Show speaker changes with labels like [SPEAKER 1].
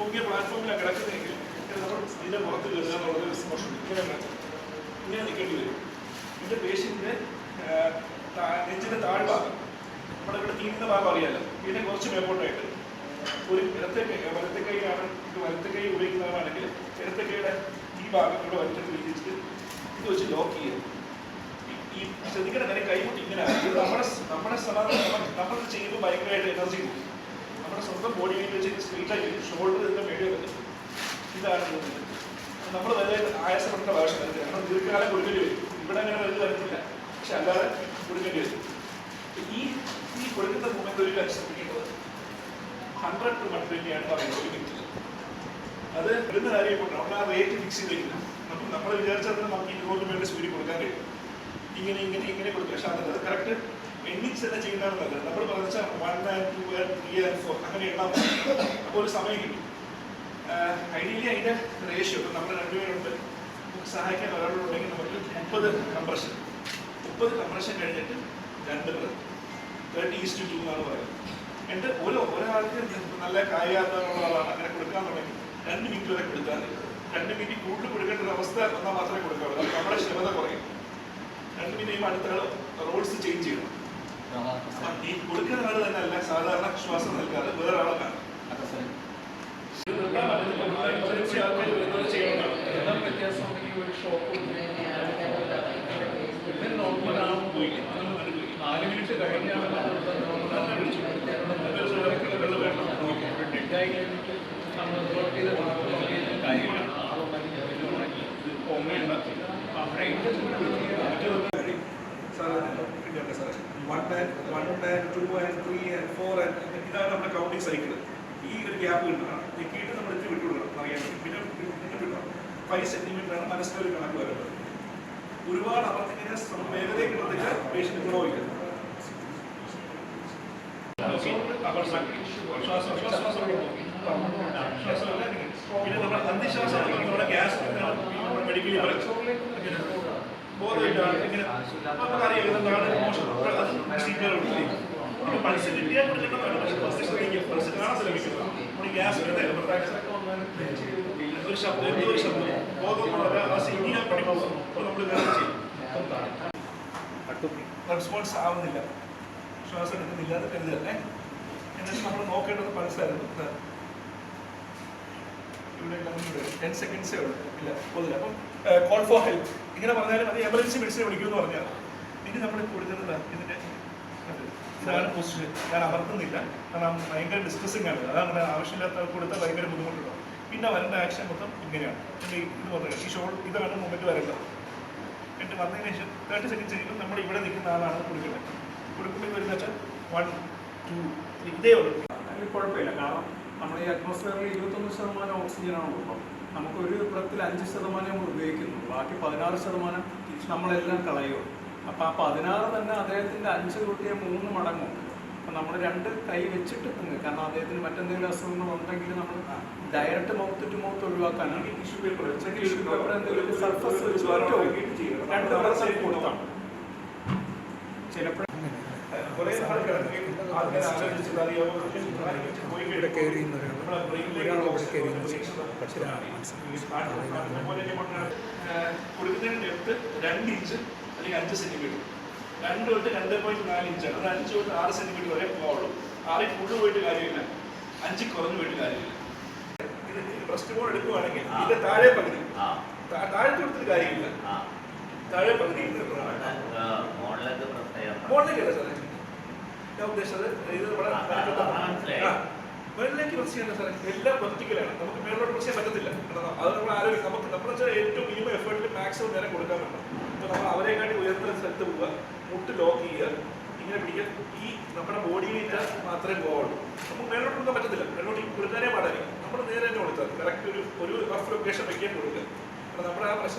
[SPEAKER 1] പൊങ്ങിയ പ്ലാറ്റ്ഫോമിലാണ് കിടക്കുന്നതെങ്കിൽ നമ്മൾ ഇതിന്റെ പുറത്ത് കയറുക എന്നുള്ളത് റിസ്ക് ഇങ്ങനെ ഇങ്ങനെ നിൽക്കേണ്ടി വരും. ഇതിന്റെ പേഷ്യന്റിന്റെ നെഞ്ചിന്റെ താഴ്ഭാഗം. നമ്മുടെ ഇവിടെ തീരുന്ന ഭാഗം അറിയാലോ. ഇതിനെ കുറച്ച് മേപ്പോട്ടായിട്ട്. ഒരു ഇടത്തെ കൈ വലത്തെ കൈയാണ് ഇത് വലത്തെ കൈ ഉപയോഗിക്കുന്നവരാണെങ്കിൽ ഇടത്തെ കൈയുടെ ഈ ഭാഗം ഇവിടെ വലിച്ചിട്ട് വിരിച്ചിട്ട് ഇത് വെച്ച് ലോക്ക് ചെയ്യുക. ഈ- ശ്രദ്ധിക്കേണ്ട കാര്യം കൈമുട്ടി ഇങ്ങനെ നമ്മുടെ നമ്മുടെ സമാധാനം നമ്മൾ ചെയ്യുമ്പോൾ ഭയങ്കരമായിട്ട് എനർജി പോകും നമ്മുടെ സ്വന്തം ബോഡി വെയിറ്റ് വെച്ച് സ്ട്രീറ്റ് ആക്കി ഷോൾഡർ തന്നെ മേടിയോ പറ്റും ഇതാണ് നമ്മൾ വലിയ ആയാസപ്പെട്ട ഭാഷ കാരണം ദീർഘകാലം കൊടുക്കേണ്ടി വരും. ഇവിടെ അങ്ങനെ വലുത് വരത്തില്ല പക്ഷെ അല്ലാതെ കൊടുക്കേണ്ടി വരും. ഈ ഈ കൊടുക്കുന്ന മൂമെന്റ് ഒരു ശ്രമിക്കേണ്ടത് ഹൺഡ്രഡ് ടു വൺ ട്വന്റിയാണ് പറയുന്നത്. ഒരു മിനിറ്റിൽ അത് വരുന്ന കാര്യം കൊണ്ട് നമ്മൾ ആ റേറ്റ് ഫിക്സ് ചെയ്തിരിക്കുന്നത് നമ്മൾ നമ്മൾ വിചാരിച്ചാൽ നമുക്ക് ഇരുന്നൂറ് രൂപയുടെ സൂര്യ കൊടുക്കാൻ കഴിയും. ഇങ്ങനെ ഇങ്ങനെ ഇങ്ങനെ കൊടുക്കുക പക്ഷെ അത് കറക്റ്റ് എണ്ണിച്ച് തന്നെ ചെയ്യുന്നതാണ് നല്ലത്. നമ്മൾ പറഞ്ഞ one and two and three and four അങ്ങനെ എണ്ണാൻ അപ്പോൾ ഒരു സമയം കിട്ടും. ഐഡിയലി അതിന്റെ റേഷ്യോ നമ്മൾ രണ്ടുപേരുണ്ട്. നമുക്ക് സഹായിക്കാൻ ഒരാളുണ്ടെങ്കിൽ നമുക്ക് മുപ്പത് കംപ്രഷൻ മുപ്പത് കംപ്രഷൻ കഴിഞ്ഞിട്ട് രണ്ട് തേർട്ടി ഈസ്റ്റ് ടു എന്നാണ് പറയുന്നത്. എന്നിട്ട് ഓരോ ഒരാൾക്ക് നല്ല കായികാത്മകമുള്ള ആളാണ്. അങ്ങനെ കൊടുക്കാൻ തുടങ്ങി. രണ്ട് മിനിറ്റ് വരെ കൊടുക്കാൻ രണ്ട് മിനിറ്റ് കൂടുതൽ കൊടുക്കേണ്ട ഒരു അവസ്ഥ വന്നാൽ മാത്രമേ കൊടുക്കാവുള്ളൂ. നമ്മുടെ ക്ഷമത കുറയും. രണ്ട് മിനിറ്റ് കഴിയുമ്പോൾ അടുത്ത റോൾസ് ചേഞ്ച് ചെയ്യണം. ഈ കൊടുക്കുന്ന ആൾ തന്നെ സാധാരണ ശ്വാസം നൽകാതെ വേറെ ആളെ കാണും
[SPEAKER 2] നാല് മിനിറ്റ് കഴിഞ്ഞാണ് ഡെഡായി
[SPEAKER 1] one and one and two and three ഇതാണ് നമ്മുടെ കൗണ്ടിങ് സൈക്കിൾ ഈ ഒരു ഗ്യാപ്പ് കിട്ടണം ഞെക്കിയിട്ട് നമ്മൾ എത്തി വിട്ടുകൊടുക്കണം അറിയാൻ. പിന്നെ പിന്നെ വിടണം ഫൈവ് സെന്റിമീറ്റർ ആണ് മനസ്സിലൊരു കണക്ക് വരുന്നത്. ഒരുപാട് അവർക്കിങ്ങനെ വേഗതയിൽ കിട്ടത്തില്ല പേഷ്യന്റ് ഗ്രോ ചെയ്യും ശ്വാസം ശ്വാസം ശ്വാസം ശ്വാസമല്ല പിന്നെ നമ്മുടെ അന്ത്യശ്വാസം നമ്മുടെ ഗ്യാസ് മെഡിക്കലി പറയും ബോധമില്ലാണ് ഇങ്ങനെ നമുക്കറിയാം ഇതെന്താണ് മോശം പൾസ് കിട്ടിയാൽ കൊടുക്കേണ്ടതാണ് പക്ഷെ പൾസ് ശ്രമിക്കും പൾസ് കാണാൻ ശ്രമിക്കുക നമ്മുടെ ഗ്യാസ് ഒരു ശബ്ദം എന്തോ ഒരു ശബ്ദം ബോധമൊന്നുമല്ല ആ സീറ്റിയാൻ പഠിക്കും അപ്പോൾ നമ്മൾ വേറെ ചെയ്യും. റെസ്പോൺസ് ആവുന്നില്ല. ശ്വാസം എടുക്കുന്നില്ല എന്ന് കരുതല്ലേ എന്നിട്ട് നമ്മൾ നോക്കേണ്ടത് പൾസായിരുന്നു. ഇവിടെ ടെൻ സെക്കൻഡ്സേ ഉള്ളൂ. ഇല്ല പൊതുവെ അപ്പം കോൾ ഫോർ ഹെൽപ്പ് ഇങ്ങനെ പറഞ്ഞാലും അത് എമർജൻസി മെഡിസിനെ വിളിക്കുമെന്ന് പറഞ്ഞാൽ ഇനി നമ്മൾ കൊടുക്കുന്നത് ഇതിന്റെ ഇതാണ് പൊസിഷൻ ഞാൻ അമർത്തുന്നില്ല. കാരണം ഭയങ്കര ഡിസ്ട്രസിങ് ആണ്. അതാണ് ആവശ്യമില്ലാത്ത കൊടുത്ത ഭയങ്കര ബുദ്ധിമുട്ടുണ്ടാവും. പിന്നെ വരേണ്ട ആക്ഷൻ മൊത്തം ഇങ്ങനെയാണ്. ഇത് പറഞ്ഞത് ഈ ഷോൾ ഇതാണ് മൊമെന്റ് വരേണ്ടത്. എന്നിട്ട് വന്നതിന് ശേഷം തേർട്ടി സെക്കൻഡ് ചെയ്യുമ്പോൾ നമ്മൾ ഇവിടെ നിൽക്കുന്ന ആളാണ് കൊടുക്കുന്നത്. കൊടുക്കുമ്പോൾ വരുന്ന വെച്ചാൽ വൺ ടു ത്രീ ഇതേ ഉള്ളൂ.
[SPEAKER 2] കുഴപ്പമില്ല. കാരണം നമ്മൾ ഈ അറ്റ്മോസ്ഫിയറിൽ ഇരുപത്തൊന്ന് ശതമാനം ഓക്സിജനാണ് ഉള്ളത് നമുക്കൊരു പ്രത്തിൽ അഞ്ച് ശതമാനം നമ്മൾ ഉപയോഗിക്കുന്നു. ബാക്കി പതിനാറ് ശതമാനം നമ്മളെല്ലാം കളയുക. അപ്പോൾ ആ പതിനാറ് തന്നെ അദ്ദേഹത്തിന്റെ അഞ്ച് കൂട്ടിയ മൂന്ന് മടങ്ങും. അപ്പം നമ്മൾ രണ്ട് കൈ വെച്ചിട്ട് തിങ്ങ് കാരണം അദ്ദേഹത്തിന് മറ്റെന്തെങ്കിലും അസുഖങ്ങൾ ഉണ്ടെങ്കിൽ നമ്മൾ ഡയറക്റ്റ് മൗത്ത് ടു മൗത്ത് ഒഴിവാക്കാനാണ്.
[SPEAKER 1] ടിഷ്യൂ പേപ്പർ
[SPEAKER 2] ടിഷ്യൂ പേപ്പർ എന്തെങ്കിലും സർഫസ് രണ്ട് കൊടുത്താണ് ചിലപ്പോൾ
[SPEAKER 3] ഇവിടെ കയറി ഒരാൾ
[SPEAKER 1] ഓക്സിജൻ
[SPEAKER 3] കയറി പക്ഷേ
[SPEAKER 1] കൊടുക്കുന്നതിന് ഡെപ്ത് രണ്ട് ഇഞ്ച് അല്ലെങ്കിൽ അഞ്ച് സെന്റിമീറ്റർ രണ്ട് തൊട്ട് രണ്ട് പോയിന്റ് നാല് ഇഞ്ചാണ് അത് അഞ്ച് തൊട്ട് ആറ് സെന്റിമീറ്റർ വരെ പോവുള്ളൂ ആറിൽ ഫുള്ള് പോയിട്ട് കാര്യമില്ല അഞ്ചിൽ കുറഞ്ഞു പോയിട്ട് കാര്യമില്ല ഇത് ബ്രസ്റ്റ് ബോൺ എടുക്കുവാണെങ്കിൽ ഇതിന്റെ താഴെ പകുതി താഴെ കൊടുത്തിട്ട് കാര്യമില്ല താഴെ പകുതി മോളിലേക്കല്ല സാറേ. ഞാൻ ഉദ്ദേശിച്ചത് ഇത് ആ, മുകളിലേക്ക് പ്രസ് ചെയ്യണ്ട സാറേ എല്ലാം വെർട്ടിക്കലാണ് നമുക്ക് മേളിലോട്ട് പ്രസ് ചെയ്യാൻ പറ്റത്തില്ല. കാരണം അത് നമ്മൾ ആലോചിക്കും. നമുക്ക് നമ്മൾ വെച്ചാൽ ഏറ്റവും മിനിമം എഫേർട്ടിൽ മാക്സിമം നേരെ കൊടുക്കാൻ പറ്റും അപ്പോൾ നമ്മൾ അവരെക്കാട്ടി ഉയർന്ന സ്ഥലത്ത് പോവുക മുട്ട് ലോക്ക് ചെയ്യുക ഇങ്ങനെ പിടിക്കുക. ഈ നമ്മുടെ ബോഡിയിൽ മാത്രമേ പോവുള്ളൂ നമുക്ക് മേലോട്ട് കൊടുക്കാൻ പറ്റത്തില്ല. മേലോട്ട് കൊടുക്കാനേ പാടില്ല. നമ്മൾ നേരെ തന്നെ കൊടുത്താൽ കറക്റ്റ് ഒരു ഒരു റഫ് ലൊക്കേഷൻ വെക്കാൻ കൊടുക്കുക. അപ്പോൾ നമ്മുടെ ആ പ്രശ്നം